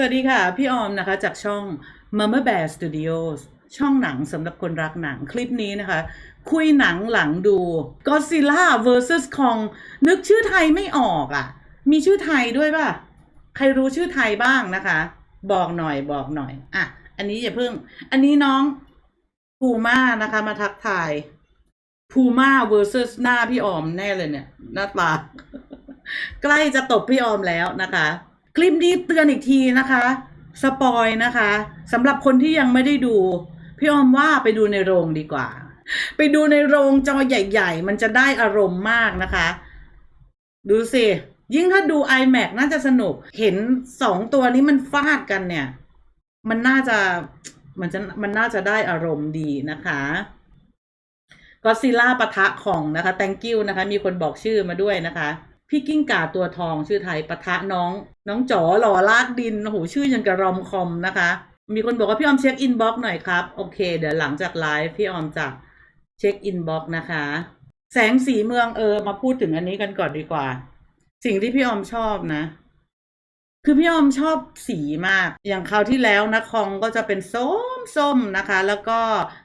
สวัสดีค่ะ พี่ออมนะคะจากช่อง Mama Bear Studios ช่องหนังสำหรับคนรักหนังคลิปนี้นะคะ คุยหนังหลังดู Godzilla vs Kong นึกชื่อไทยไม่ออกอะ่ะ มีชื่อไทยด้วยป่ะ ใครรู้ชื่อไทยบ้างนะคะ บอกหน่อยบอกหน่อย อะ อันนี้อย่าเพิ่ง อันนี้น้องภูมานะคะมาทักทายภูมา versus หน้าพี่ออมแน่เลยเนี่ย หน้าตา ใกล้จะตบพี่ออมแล้วนะคะ คลิปนี้เตือนอีกทีนะคะ สปอยนะคะสำหรับคนที่ยังไม่ได้ดู พี่ออมว่าไปดูในโรงดีกว่า ไปดูในโรงจอใหญ่ ๆ มันจะได้อารมณ์มากนะคะ ดูสิยิ่งถ้าดู iMac น่าจะสนุก เห็นสองตัวนี้มันฟาดกันเนี่ย มันน่าจะมันจะมันน่าจะได้อารมณ์ดีนะคะก็ซิล่าปะทะของนะคะ thank you นะคะ มีคนบอกชื่อมาด้วยนะคะ พี่กิ้งก่าตัวทองชื่อไทยปะทะน้อง น้องจ๋อหล่อลากดินโอ้โหชื่อยังกับรอมคอมนะคะ มีคนบอกว่าพี่ออมเช็คอินบ็อกหน่อยครับ โอเค เดี๋ยวหลังจากไลฟ์พี่ออมจะเช็คอินบ็อกนะคะ แสงสีเมืองเออ มาพูดถึงอันนี้กันก่อนดีกว่า สิ่งที่พี่ออมชอบนะ คือพี่ออมชอบสีมาก อย่างคราวที่แล้วนะคองก็จะเป็นส้มส้มนะคะ แล้วก็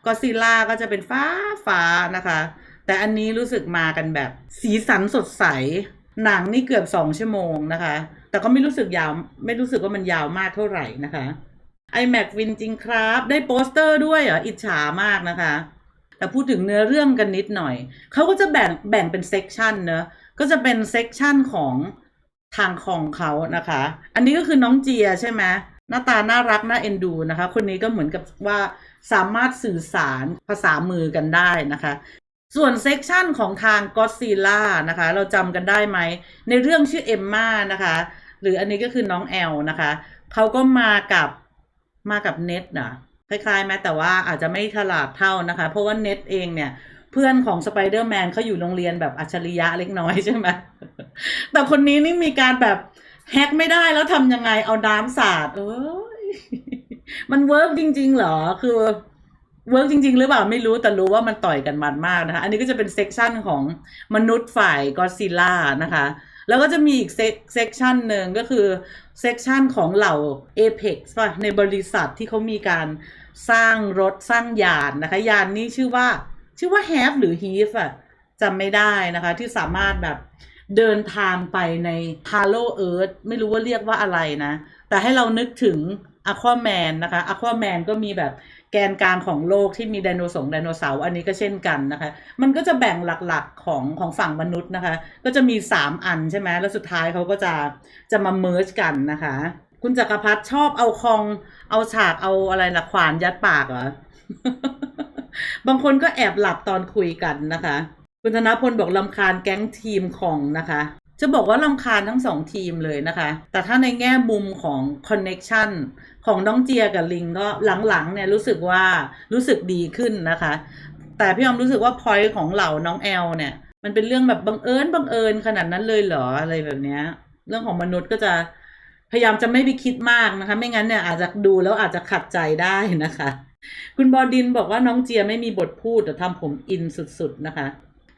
ก็ซิล่าก็จะเป็นฟ้าฟ้านะคะ แต่อันนี้รู้สึกมากันแบบ สีสันสดใส หนังนี่เกือบสองชั่วโมงนะคะ แต่ก็ไม่รู้สึกยาว ไม่รู้สึกว่ามันยาวมากเท่าไหร่นะคะ iMac วินจริงครับ ได้โปสเตอร์ด้วยเหรออิจฉามากนะคะ แต่พูดถึงเนื้อเรื่องกันนิดหน่อย เขาก็จะแบ่งแบ่งเป็นเซกชันเนอะก็จะเป็นเซกชันของทางของเขานะคะ อันนี้ก็คือน้องเจียใช่ไหมหน้าตาน่ารักน่าเอ็นดูนะคะ คนนี้ก็เหมือนกับว่าสามารถสื่อสารภาษามือกันได้นะคะ ส่วนเซกชันของทางก็ d ซิล่านะคะ เราจำกันได้ไหม ในเรื่องชื่อเอมมานะคะ หรืออันนี้ก็คือน้องแอลนะคะ เขาก็มากับมากับเน็ตนะคล้ายๆไหมแต่ว่าอาจจะไม่ฉลาดเท่านะคะ เพราะว่าเน็ตเองเนี่ยเพื่อนของสไปเดอร์แมนเขาอยู่โรงเรียนแบบอัจฉริยะเล็กน้อยใช่ไหมแต่คนนี้นี่มีการแบบแฮกไม่ได้แล้วทำยังไงเอาน้ำสาด เอ้ย มันเวิร์กจริง ๆ เหรอ คือ เวิร์กจริง ๆ หรือเปล่าไม่รู้แต่รู้ว่ามันต่อยกันมันมากนะคะ อันนี้ก็จะเป็นเซกชันของมนุษย์ฝ่ายก็ซิล่านะคะ แล้วก็จะมีอีกเซกชันหนึ่งก็คือเซกชันของเหล่า Apex ป่ะในบริษัทที่เขามีการสร้างรถสร้างยานนะคะ ยานนี้ชื่อว่าชื่อว่า Have หรือ Heave อะจำไม่ได้นะคะ ที่สามารถแบบเดินทางไปใน Hollow Earth ไม่รู้ว่าเรียกว่าอะไรนะ แต่ให้เรานึกถึง Aquaman นะคะ Aquaman ก็มีแบบ แกนกลางของโลกที่มีไดโนเสาร์ไดโนเสาร์อันนี้ก็เช่นกันนะคะ มันก็จะแบ่งหลักๆของของฝั่งมนุษย์นะคะ ก็จะมี 3 อันใช่ไหมแล้วสุดท้ายเขาก็จะจะมาเมิร์จกันนะคะ คุณจักรพัฒชอบเอาคองเอาฉากเอาอะไรละขวานยัดปากเหรอบางคนก็แอบหลับตอนคุยกันนะคะ คุณธนพลบอกลำคาญแก๊งทีมของนะคะ จะบอกว่าลำคาญทั้งสองทีมเลยนะคะ แต่ถ้าในแง่มุมของคอนเน็ชันของน้องเจียกับลิงก็หลังๆเนี่ยรู้สึกว่ารู้สึกดีขึ้นนะคะ แต่พี่ออมรู้สึกว่าพอยต์ของเหล่าน้องแอลเนี่ยมันเป็นเรื่องแบบบังเอิญบังเอิญขนาดนั้นเลยเหรออะไรแบบเนี้ย เรื่องของมนุษย์ก็จะพยายามจะไม่ไปคิดมากนะคะ ไม่งั้นเนี่ยอาจจะดูแล้วอาจจะขัดใจได้นะคะ คุณบอดินบอกว่าน้องเจียไม่มีบทพูดแต่ทำผมอินสุดๆนะคะ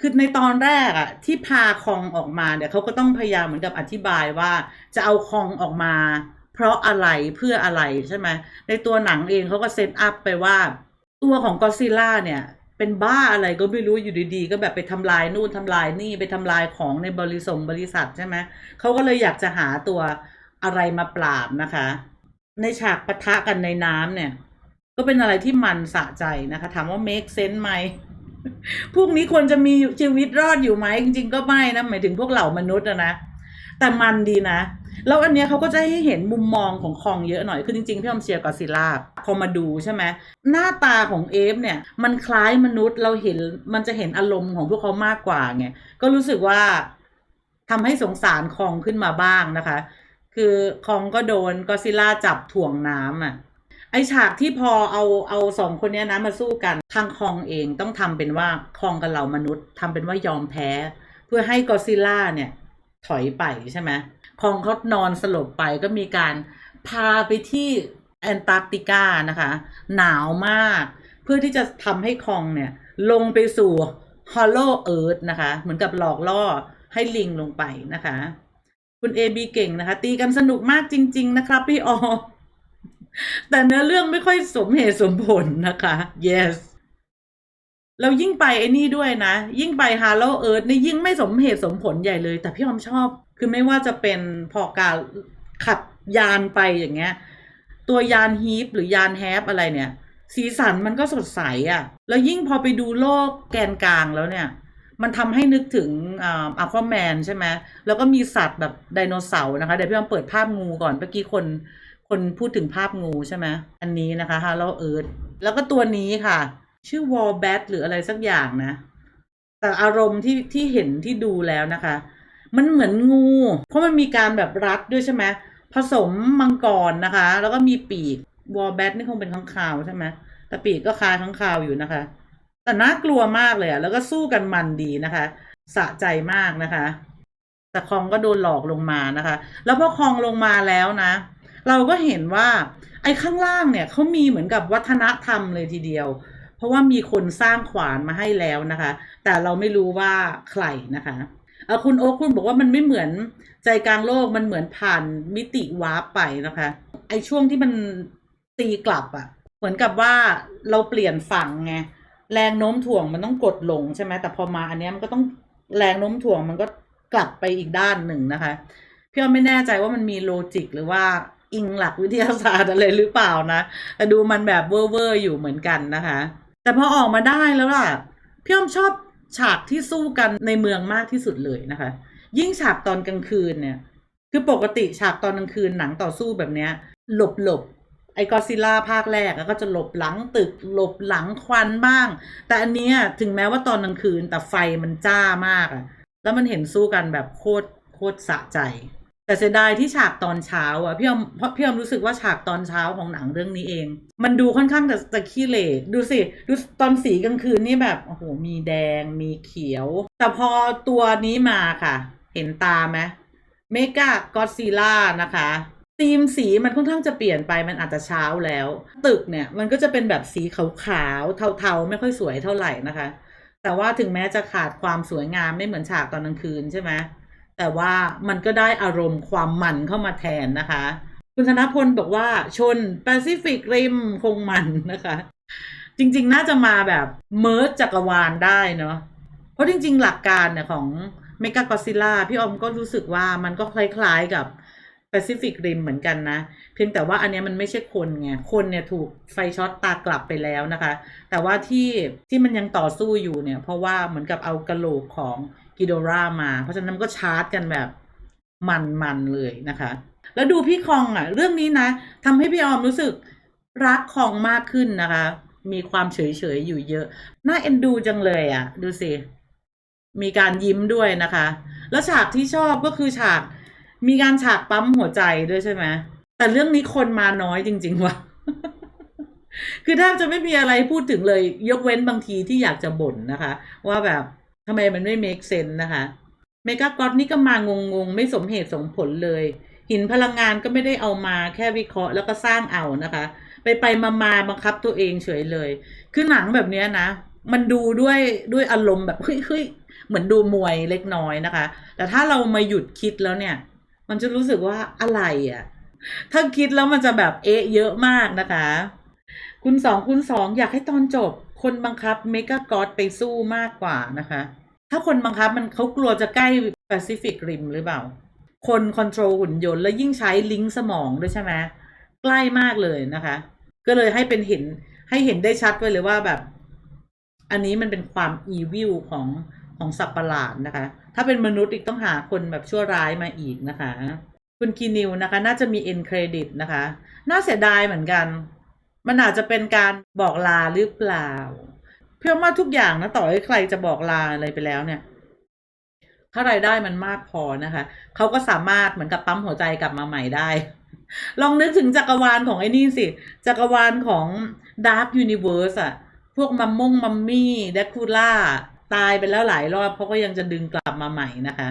คือในตอนแรกอะที่พาคองออกมาเนี่ยเขาก็ต้องพยายามเหมือนกับอธิบายว่าจะเอาคองออกมา เพราะอะไรเพื่ออะไรใช่ไหมในตัวหนังเองเขาก็เซตอัพไปว่า ตัวของก็ซิล่าเนี่ย เป็นบ้าอะไรก็ไม่รู้อยู่ดีๆ ก็แบบไปทำลายนู่นทำลายนี่ไปทำลายของในบริษัทบริษัทใช่ไหมเขาก็เลยอยากจะหาตัวอะไรมาปราบนะคะ ในฉากปะทะกันในน้ำเนี่ย ก็เป็นอะไรที่มันสะใจนะคะ ถามว่า make sense ไหม พวกนี้ควรจะมีชีวิตรอดอยู่ไหมจริง ๆ ก็ไม่นะหมายถึงพวกเหล่ามนุษย์นะแต่มันดีนะ แล้วอันเนี้ยเขาก็จะให้เห็นมุมมองของคองเยอะหน่อย คือจริงๆ พี่อมเชียร์กอซิลล่าพอมาดูใช่ไหมหน้าตาของเอฟเนี่ย มันคล้ายมนุษย์เราเห็นมันจะเห็นอารมณ์ของพวกเขามากกว่าไงก็รู้สึกว่าทำให้สงสารคองขึ้นมาบ้างนะคะ คือคองก็โดนกอซิลล่าจับถ่วงน้ำอะ ไอฉากที่พอเอาเอาสองคนเนี้ยนะมาสู้กันทางคองเองต้องทำเป็นว่าคองกับเหล่ามนุษย์ทำเป็นว่ายอมแพ้ เพื่อให้กอซิล่าเนี่ยถอยไปใช่ไหมคองเขานอนสลบไปก็มีการพาไปที่แอนตาร์กติกานะคะ หนาวมาก เพื่อที่จะทำให้คองเนี่ย ลงไปสู่ Hollow Earth นะคะ เหมือนกับหลอกล่อให้ลิงลงไปนะคะ คุณเอบีเก่งนะคะ ตีกันสนุกมากจริง ๆ นะครับพี่ออ แต่เนื้อเรื่องไม่ค่อยสมเหตุสมผลนะคะ yes แล้วยิ่งไปไอ้นี่ด้วยนะ ยิ่งไปฮาร์โลเอิร์ธนี่ยิ่งไม่สมเหตุสมผลใหญ่เลย แต่พี่ออมชอบ คือไม่ว่าจะเป็นพอการขับยานไปอย่างเงี้ย ตัวยานฮีฟหรือยานแฮปอะไรเนี่ย สีสันมันก็สดใสอะ่ะ แล้วยิ่งพอไปดูโลกแกนกลางแล้วเนี่ย มันทำให้นึกถึงอัลควาแมนใช่ไหมแล้วก็มีสัตว์แบบไดโนเสาร์นะคะ เดี๋ยวพี่ออมเปิดภาพงูก่อนเมื่อกี้คน คนพูดถึงภาพงูใช่ไหมอันนี้นะคะฮาร์โลเอิร์ธแล้วก็ตัวนี้ค่ะ ชื่อวอลแบทหรืออะไรสักอย่างนะ แต่อารมณ์ที่ที่เห็นที่ดูแล้วนะคะ มันเหมือนงู เพราะมันมีการแบบรัดด้วยใช่ไหมผสมมังกรนะคะ แล้วก็มีปีกวอลแบทนี่คงเป็นข้างคาวใช่ไหมแต่ปีกก็คล้ายข้างคาวอยู่นะคะ แต่น่ากลัวมากเลยอะแล้วก็สู้กันมันดีนะคะ สะใจมากนะคะ แต่คองก็โดนหลอกลงมานะคะ แล้วพอคองลงมาแล้วนะ เราก็เห็นว่าไอ้ข้างล่างเนี่ยเขามีเหมือนกับวัฒนธรรมเลยทีเดียว เพราะว่ามีคนสร้างขวานมาให้แล้วนะคะ แต่เราไม่รู้ว่าใครนะคะเออคุณโอ๊คคุณบอกว่ามันไม่เหมือนใจกลางโลกมันเหมือนผ่านมิติวาร์ปไปนะคะ ไอ้ช่วงที่มันตีกลับอะเหมือนกับว่าเราเปลี่ยนฝั่งไงแรงโน้มถ่วงมันต้องกดลงใช่ไหมแต่พอมาอันเนี้ยมันก็ต้องแรงโน้มถ่วงมันก็กลับไปอีกด้านหนึ่งนะคะพี่อ้อไม่แน่ใจว่ามันมีโลจิกหรือว่า อิงหลักวิทยาศาสตร์อะไรหรือเปล่านะแต่ดูมันแบบเวอร์เวอร์อยู่เหมือนกันนะคะ แต่พอออกมาได้แล้วล่ะพี่อ้อมชอบฉากที่สู้กันในเมืองมากที่สุดเลยนะคะ ยิ่งฉากตอนกลางคืนเนี่ย คือปกติฉากตอนกลางคืนหนังต่อสู้แบบเนี้ย หลบหลบไอ้กอซิล่าภาคแรกอะก็จะหลบหลังตึกหลบหลังควันบ้าง แต่อันเนี้ยถึงแม้ว่าตอนกลางคืนแต่ไฟมันจ้ามากอะแล้วมันเห็นสู้กันแบบโคตรโคตรสะใจ แต่เสียดายที่ฉากตอนเช้าอะพี่อมเพราะพี่อมรู้สึกว่าฉากตอนเช้าของหนังเรื่องนี้เอง มันดูค่อนข้างจะจะขี้เหร่ดูสิดูตอนสีกลางคืนนี่แบบโอ้โหมีแดงมีเขียว แต่พอตัวนี้มาค่ะ เห็นตาไหมเมกากอซิล่านะคะธีมสีมันค่อนข้างจะเปลี่ยนไปมันอาจจะเช้าแล้ว ตึกเนี่ยมันก็จะเป็นแบบสีขาวๆเทาๆ ไม่ค่อยสวยเท่าไหร่นะคะ แต่ว่าถึงแม้จะขาดความสวยงามไม่เหมือนฉากตอนกลางคืนใช่ไหม แต่ว่ามันก็ได้อารมณ์ความมันเข้ามาแทนนะคะ คุณธนพลบอกว่าชนแปซิฟิกริมคงมันนะคะ จริง ๆ น่าจะมาแบบเมิร์จจักรวาลได้เนาะเพราะจริง ๆ หลักการเนี่ยของเมกากอซิล่าพี่ออมก็รู้สึกว่ามันก็คล้าย ๆกับแปซิฟิกริมเหมือนกันนะ เพียงแต่ว่าอันนี้มันไม่ใช่คนไง คนเนี่ยถูกไฟช็อตตากลับไปแล้วนะคะ แต่ว่าที่ที่มันยังต่อสู้อยู่เนี่ย เพราะว่าเหมือนกับเอากระโหลกของ กิโดรามา เพราะฉะนั้นก็ชาร์จกันแบบมันๆเลยนะคะ แล้วดูพี่คองอะ เรื่องนี้นะทำให้พี่ออมรู้สึกรักคองมากขึ้นนะคะ มีความเฉยๆอยู่เยอะ น่าเอ็นดูจังเลยอะ ดูสิ มีการยิ้มด้วยนะคะ แล้วฉากที่ชอบก็คือฉาก มีการฉากปั๊มหัวใจด้วยใช่ไหมแต่เรื่องนี้คนมาน้อยจริง ๆว่ะคือแทบจะไม่มีอะไรพูดถึงเลย ยกเว้นบางทีที่อยากจะบ่นนะคะ ว่าแบบ ทำไมมันไม่ make sense นะคะเมกากอตนี่ก็มางงงๆไม่สมเหตุสมผลเลย หินพลังงานก็ไม่ได้เอามาแค่วิเคราะห์แล้วก็สร้างเอานะคะ ไปไปมามาบังคับตัวเองเฉยเลย คือหนังแบบเนี้ยนะ มันดูด้วยด้วยอารมณ์แบบเฮ้ยเฮ้ยเหมือนดูมวยเล็กน้อยนะคะ แต่ถ้าเรามาหยุดคิดแล้วเนี่ย มันจะรู้สึกว่าอะไรอะ่ะ ถ้าคิดแล้วมันจะแบบเอ๊ะเยอะมากนะคะ คุณสองคุณสองอยากให้ตอนจบ คนบังคับเมกากอดไปสู้มากกว่านะคะ ถ้าคนบังคับมันเขากลัวจะใกล้แปซิฟิกริมหรือเปล่า คนคอนโทรลหุ่นยนต์แล้วยิ่งใช้ลิงก์สมองด้วยใช่ไหมใกล้มากเลยนะคะ ก็เลยให้เป็นเห็นให้เห็นได้ชัดไว้เลยว่าแบบ อันนี้มันเป็นความอีวิลของของสัตว์ประหลาดนะคะ ถ้าเป็นมนุษย์อีกต้องหาคนแบบชั่วร้ายมาอีกนะคะ คุณคีนิวนะคะ น่าจะมีเอ็นเครดิตนะคะ น่าเสียดายเหมือนกัน มันอาจจะเป็นการบอกลาหรือเปล่า เพื่อว่าทุกอย่างนะต่อให้ใครจะบอกลาอะไรไปแล้วเนี่ย ถ้ารายได้มันมากพอนะคะ เขาก็สามารถเหมือนกับปั๊มหัวใจกลับมาใหม่ได้ ลองนึกถึงจักรวาลของไอ้นี่สิ จักรวาลของ Dark Universe อะพวกมัมมงมัมมี่เดคูล่าตายไปแล้วหลายรอบเขาก็ยังจะดึงกลับมาใหม่นะคะ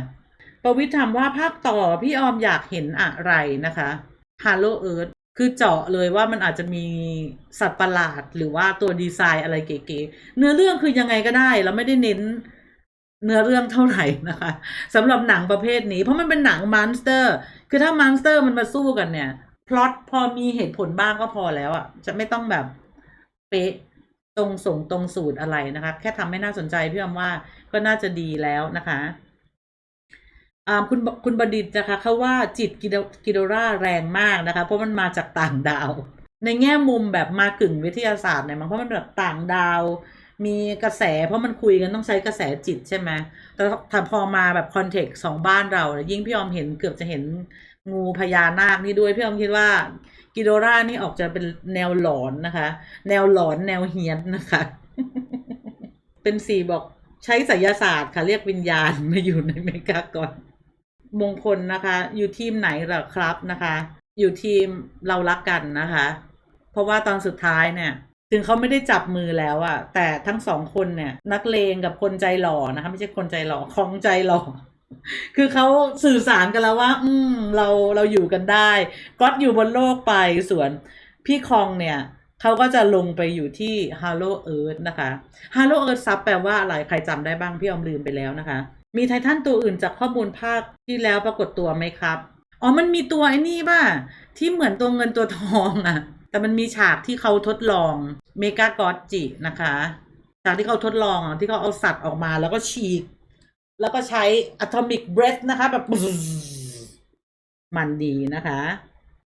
ประวิทย์ถามว่าภาคต่อพี่ออมอยากเห็นอะไรนะคะ Hello Earth คือเจาะเลยว่ามันอาจจะมีสัตว์ประหลาดหรือว่าตัวดีไซน์อะไรเก๋ๆเนื้อเรื่องคือยังไงก็ได้แล้วไม่ได้เน้นเนื้อเรื่องเท่าไหร่นะคะสำหรับหนังประเภทนี้ เพราะมันเป็นหนังมอนสเตอร์ คือถ้ามอนสเตอร์มันมาสู้กันเนี่ยพล็อตพอมีเหตุผลบ้างก็พอแล้วอะ่ะ จะไม่ต้องแบบเป๊ะตรงส่งตรงสูตรอะไรนะคะ แค่ทำให้น่าสนใจพี่อมว่าก็น่าจะดีแล้วนะคะ คุณคุณบดิตนะคะเขาว่าจิตกิโดกิโดราแรงมากนะคะ เพราะมันมาจากต่างดาว ในแง่มุมแบบมากึ่งวิทยาศาสตร์เนี่ยมันเพราะมันแบบต่างดาว มีกระแส เพราะมันคุยกันต้องใช้กระแสจิตใช่ไหมแต่ถ้าพอมาแบบคอนเทกต์สองบ้านเรา ยิ่งพี่ออมเห็นเกือบจะเห็นงูพญานาคนี่ด้วยพี่ออมคิดว่ากิโดรานี่ออกจะเป็นแนวหลอนนะคะ แนวหลอนแนวเฮียนนะคะ เป็นสีบอกใช้ไสยศาสตร์ค่ะ เรียกวิญญาณมาอยู่ในเมกาก่อน มงคลนะคะ อยู่ทีมไหนเหรอครับนะคะ อยู่ทีมเรารักกันนะคะ เพราะว่าตอนสุดท้ายเนี่ย ถึงเขาไม่ได้จับมือแล้วอะแต่ทั้งสองคนเนี่ย นักเลงกับคนใจหล่อนะคะ ไม่ใช่คนใจหล่อคองใจหล่อคือเขาสื่อสารกันแล้วว่า อืม เราเราอยู่กันได้ก็อยู่บนโลกไปส่วนพี่คองเนี่ยเขาก็จะลงไปอยู่ที่ Hello Earth นะคะ Hello Earth ซับแปลว่าอะไรใครจำได้บ้างพี่อมลืมไปแล้วนะคะ มีไททันตัวอื่นจากข้อมูลภาคที่แล้วปรากฏตัวไหมครับ อ๋อ มันมีตัวไอ้นี่ป่ะ ที่เหมือนตัวเงินตัวทองอะแต่มันมีฉากที่เขาทดลองเมกากอจินะคะฉากที่เขาทดลองที่เขาเอาสัตว์ออกมาแล้วก็ฉีก แล้วก็ใช้ atomic breath นะคะ แบบมันดีนะคะ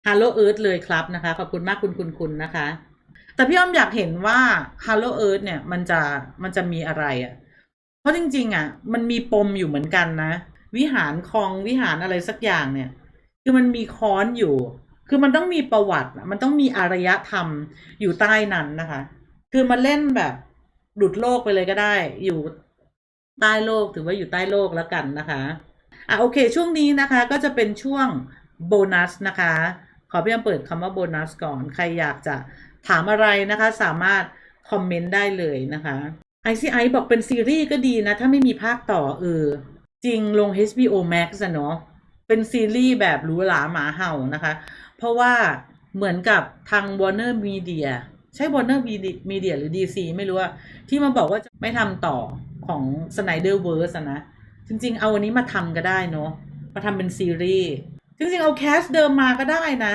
Hello Earth เลยครับนะคะ ขอบคุณมากคุณคุณคุณนะคะ แต่พี่อ้อมอยากเห็นว่า Hello Earth เนี่ยมันจะมันจะมีอะไรอะ่ะ เพราะจริง ๆ อะ มันมีปมอยู่เหมือนกันนะ วิหารคลองวิหารอะไรสักอย่างเนี่ย คือมันมีค้อนอยู่ คือมันต้องมีประวัติ มันต้องมีอารยธรรมอยู่ใต้นั้นนะคะ คือมาเล่นแบบหลุดโลกไปเลยก็ได้ อยู่ใต้โลกถือว่าอยู่ใต้โลกแล้วกันนะคะอะโอเค ช่วงนี้นะคะ ก็จะเป็นช่วงโบนัสนะคะ ขอพี่ยมเปิดคำว่าโบนัสก่อน ใครอยากจะถามอะไรนะคะ สามารถคอมเมนต์ได้เลยนะคะ ICI บอกเป็นซีรีส์ก็ดีนะ ถ้าไม่มีภาคต่อเออ จริงลง HBO Max อะเนาะเป็นซีรีส์แบบหรูหราหมาเห่านะคะ เพราะว่าเหมือนกับทาง Warner Media ใช่ Warner Media หรือ DC ไม่รู้ว่าที่มาบอกว่าจะไม่ทำต่อของ Snyderverse นะ จริง ๆ เอาอันนี้มาทำก็ได้เนาะมาทำเป็นซีรีส์ จริง ๆ เอาแคสเดิมมาก็ได้นะ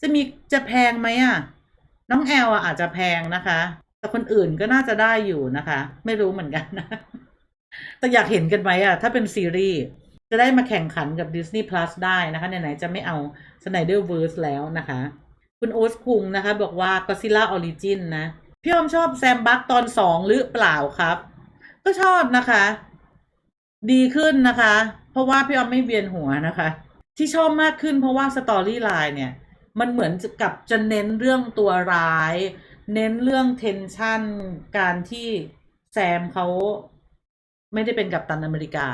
จะมีจะแพงไหมอะน้องแอลอะอาจจะแพงนะคะ แต่คนอื่นก็น่าจะได้อยู่นะคะ ไม่รู้เหมือนกันนะแต่อยากเห็นกันไหมอะถ้าเป็นซีรีส์จะได้มาแข่งขันกับ Disney Plus ได้นะคะไหนๆจะไม่เอา Snyderverse แล้วนะคะ คุณโอ๊ตคุงนะคะ บอกว่า Godzilla Origin นะ พี่อมชอบแซมบัคตอนสองหรือเปล่าครับ ก็ชอบนะคะ ดีขึ้นนะคะ เพราะว่าพี่อมไม่เวียนหัวนะคะ ที่ชอบมากขึ้นเพราะว่าสตอรี่ไลน์เนี่ย มันเหมือนกับจะเน้นเรื่องตัวร้าย เน้นเรื่องเทนชันการที่แซมเขาไม่ได้เป็นกัปตันอเมริกา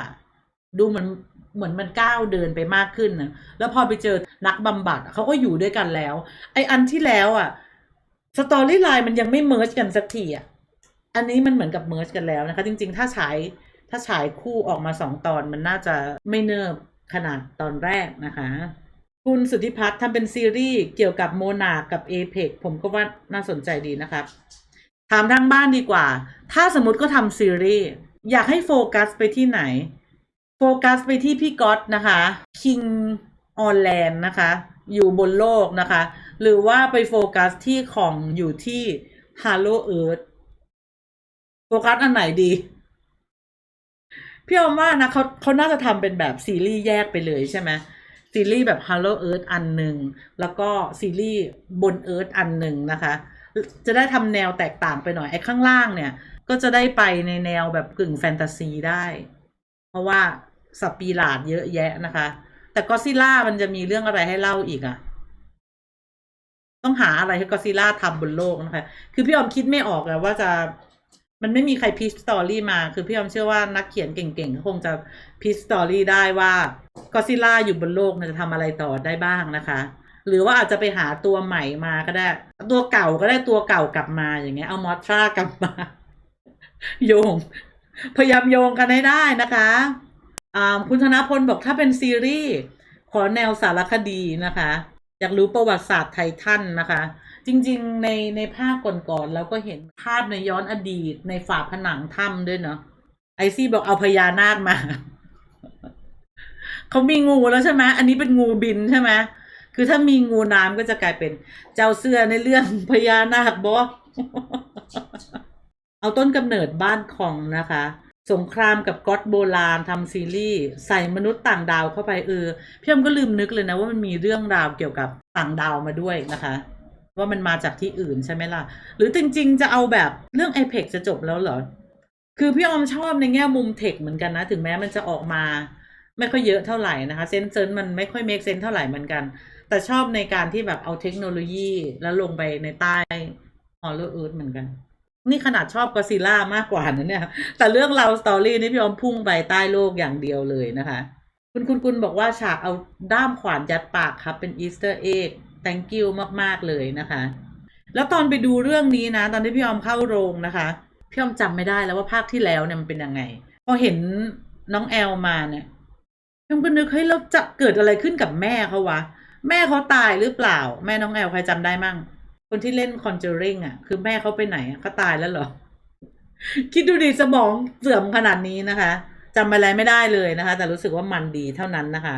ดูเหมือนเหมือนมันก้าวเดินไปมากขึ้นนะแล้วพอไปเจอนักบำบัดเขาก็อยู่ด้วยกันแล้ว ไออันที่แล้วอะสตอรี่ไลน์มันยังไม่เมิร์จกันสักทีอะอันนี้มันเหมือนกับเมิร์จกันแล้วนะคะ จริง ๆ ถ้าฉายถ้าฉายคู่ออกมาสองตอนมันน่าจะไม่เนิบขนาดตอนแรกนะคะ คุณสุทธิพัฒน์ทำเป็นซีรีส์เกี่ยวกับโมนากับเอเ c ผมก็ว่าน่าสนใจดีนะครับ ถามทางบ้านดีกว่า ถ้าสมมติก็ทำซีรีส์อยากให้โฟกัสไปที่ไหน โฟกัสไปที่พี่ก๊อตนะคะ King on Land นะคะ อยู่บนโลกนะคะ หรือว่าไปโฟกัสที่ของอยู่ที่ Hello Earth โฟกัสอันไหนดี พี่ออมว่านะเขาเขาน่าจะทำเป็นแบบซีรีส์แยกไปเลยใช่ไหม ซีรีส์แบบ Hello Earth อันหนึ่งแล้วก็ซีรีส์บน Earth อันหนึ่งนะคะ จะได้ทำแนวแตกต่างไปหน่อยไอ้ข้างล่างเนี่ย ก็จะได้ไปในแนวแบบกึ่งแฟนตาซีได้ เพราะว่าสปีหลาดเยอะแยะนะคะ แต่ก็ซิล่ามันจะมีเรื่องอะไรให้เล่าอีกอะต้องหาอะไรให้ก็ซิล่าทำบนโลกนะคะ คือพี่ออมคิดไม่ออกอะว่าจะ มันไม่มีใครพิชสตอรี่มาคือพี่ออมเชื่อว่านักเขียนเก่งๆคงจะพิชสตอรี่ได้ว่าก็ซิล่าอยู่บนโลกจะทำอะไรต่อได้บ้างนะคะ หรือว่าอาจจะไปหาตัวใหม่มาก็ได้ ตัวเก่าก็ได้ตัวเก่ากลับมาอย่างเงี้ยเอามอทรากลับมา โยง พยายามโยงกันให้ได้นะคะอ่าคุณธนพลบอกถ้าเป็นซีรีส์ขอแนวสารคดีนะคะ อยากรู้ประวัติศาสตร์ไททันนะคะ จริงๆในในภาคก่อนๆเราก็เห็นภาพในย้อนอดีตในฝาผนังถ้ำด้วยเนาะไอซี่บอกเอาพญานาคมา เขามีงูแล้วใช่ไหมอันนี้เป็นงูบินใช่ไหมคือถ้ามีงูน้ำก็จะกลายเป็นเจ้าเสื้อในเรื่องพญานาคบอเอาต้นกำเนิดบ้านของนะคะ สงครามกับก๊อตโบราณทำซีรีส์ใส่มนุษย์ต่างดาวเข้าไปเออพี่อมก็ลืมนึกเลยนะว่ามันมีเรื่องราวเกี่ยวกับต่างดาวมาด้วยนะคะ ว่ามันมาจากที่อื่นใช่ไหมล่ะ หรือจริงๆจะเอาแบบเรื่อง i p e c จะจบแล้วเหรอ คือพี่อมชอบในแง่มุมเทคเหมือนกันนะ ถึงแม้มันจะออกมา ไม่ค่อยเยอะเท่าไหร่นะคะเซนเซนมันไม่ค่อยเมคเซนเท่าไหร่เหมือนกัน แต่ชอบในการที่แบบเอาเทคโนโลยีแล้วลงไปในใต้ฮอล l เ w ิร์เหมือนกัน นี่ขนาดชอบก d ซิล่ามากกว่านะเนี่ย แต่เรื่องเราวสตอรี่นี่พี่ออมพุ่งไปใต้โลกอย่างเดียวเลยนะคะ คุณคุณคุณบอกว่าฉากเอาด้ามขวานยัดปากครับ เป็นอีสเตอร์เอ็ก thank you มาก ๆ เลยนะคะ แล้วตอนไปดูเรื่องนี้นะ ตอนที่พี่ออมเข้าโรงนะคะ พี่ออมจำไม่ได้แล้วว่าภาคที่แล้วเนี่ยมันเป็นยังไง พอเห็นน้องแอลมาเนี่ยพี่ออมก็นึกเฮ้ยแล้วจะเกิดอะไรขึ้นกับแม่เขาวะ แม่เขาตายหรือเปล่า แม่น้องแอลใครจำได้มั่ง คนที่เล่น Conjuring อะ คือแม่เขาไปไหนอะเขาตายแล้วเหรอ คิดดูดิสมองเสื่อมขนาดนี้นะคะจำอะไรไม่ได้เลยนะคะ แต่รู้สึกว่ามันดีเท่านั้นนะคะ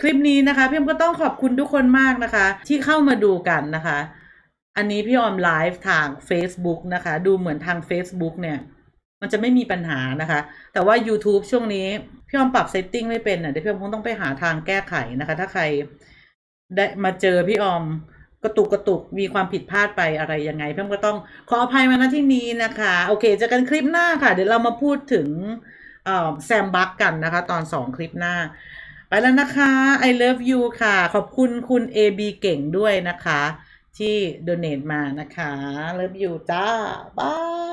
คลิปนี้นะคะพี่ออมก็ต้องขอบคุณทุกคนมากนะคะ ที่เข้ามาดูกันนะคะ อันนี้พี่ออมไลฟ์ทาง Facebook นะคะ ดูเหมือนทาง Facebook เนี่ย มันจะไม่มีปัญหานะคะ แต่ว่า YouTube ช่วงนี้พี่ออมปรับเซตติ้งไม่เป็นอะเดี๋ยวพี่ออมคงต้องไปหาทางแก้ไขนะคะ ถ้าใครได้มาเจอพี่ออม กระตุกกระตุกมีความผิดพลาดไปอะไรยังไงพี่ออมก็ต้องขออภัยมาณที่นี้นะคะ โอเคเจอกันคลิปหน้าค่ะ เดี๋ยวเรามาพูดถึงแซมบักกันนะคะ ตอนสองคลิปหน้า ไปแล้วนะคะ I love you ค่ะ ขอบคุณคุณ AB เก่งด้วยนะคะ ที่ donate มานะคะ love you จ้าบาย